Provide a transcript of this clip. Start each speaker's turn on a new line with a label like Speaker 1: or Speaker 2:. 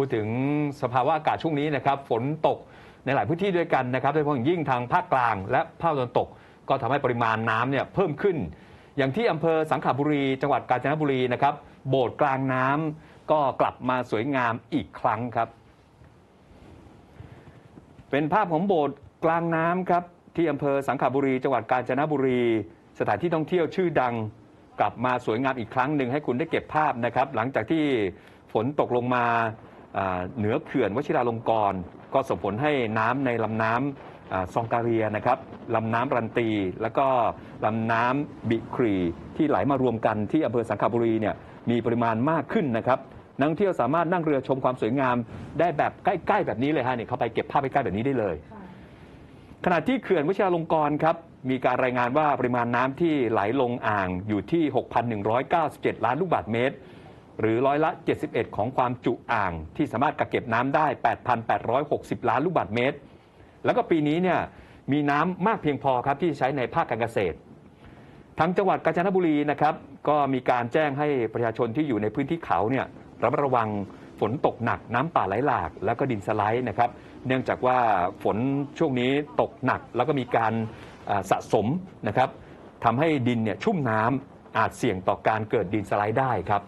Speaker 1: พูดถึงสภาวะอากาศช่วงนี้นะครับ ฝนตกในหลายพื้นที่ด้วยกันนะครับโดยเฉพาะอย่างยิ่งทางภาคกลาง และภาคตะวันตก ก็ทำให้ปริมาณน้ำเนี่ยเพิ่มขึ้น อย่างที่อำเภอสังขบุรี จังหวัดกาญจนบุรีนะครับ โบสถ์กลางน้ำก็กลับมาสวยงามอีกครั้งครับ เป็นภาพของโบสถ์กลางน้ำครับ ที่อำเภอสังขบุรี จังหวัดกาญจนบุรี สถานที่ท่องเที่ยวชื่อดัง กลับมาสวยงามอีกครั้งหนึ่งให้คุณได้เก็บภาพนะครับ หลังจากที่ฝนตกลงมา เหนือเขื่อนวชิราลงกรณ์ก็ส่งผลให้น้ำในลำน้ำอ่าซองกาเรียนะครับลำน้ำรันตี แล้วก็ลำน้ำบิครีที่ไหลมารวมกันที่อำเภอสังขบุรีเนี่ยมีปริมาณมากขึ้นนะครับนักท่องเที่ยวสามารถนั่งเรือชมความสวยงาม ได้แบบใกล้ๆแบบนี้เลยฮะเนี่ยเขาไปเก็บภาพใกล้ๆแบบนี้ได้เลย ขณะที่เขื่อนวชิราลงกรณ์ครับมีการรายงานว่าปริมาณน้ำที่ไหลลงอ่างอยู่ที่ 6,197 ล้านลูกบาศก์เมตร หรือร้อยละ 71 ของความจุอ่าง ที่สามารถกักเก็บน้ำได้ 8,860 ล้านลูกบาศก์เมตร แล้วก็ปีนี้เนี่ยมีน้ำมากเพียงพอครับที่ใช้ในภาคการเกษตรทั้งจังหวัดกาญจนบุรีนะครับก็มีการแจ้งให้ประชาชนที่อยู่ในพื้นที่เขาเนี่ยระมัดระวังฝนตกหนักน้ำป่าไหลหลาก แล้วก็ดินสไลด์นะครับ เนื่องจากว่าฝนช่วงนี้ตกหนัก แล้วก็มีการสะสมนะครับทำให้ดินเนี่ยชุ่มน้ำอาจเสี่ยงต่อการเกิดดินสไลด์ได้ครับ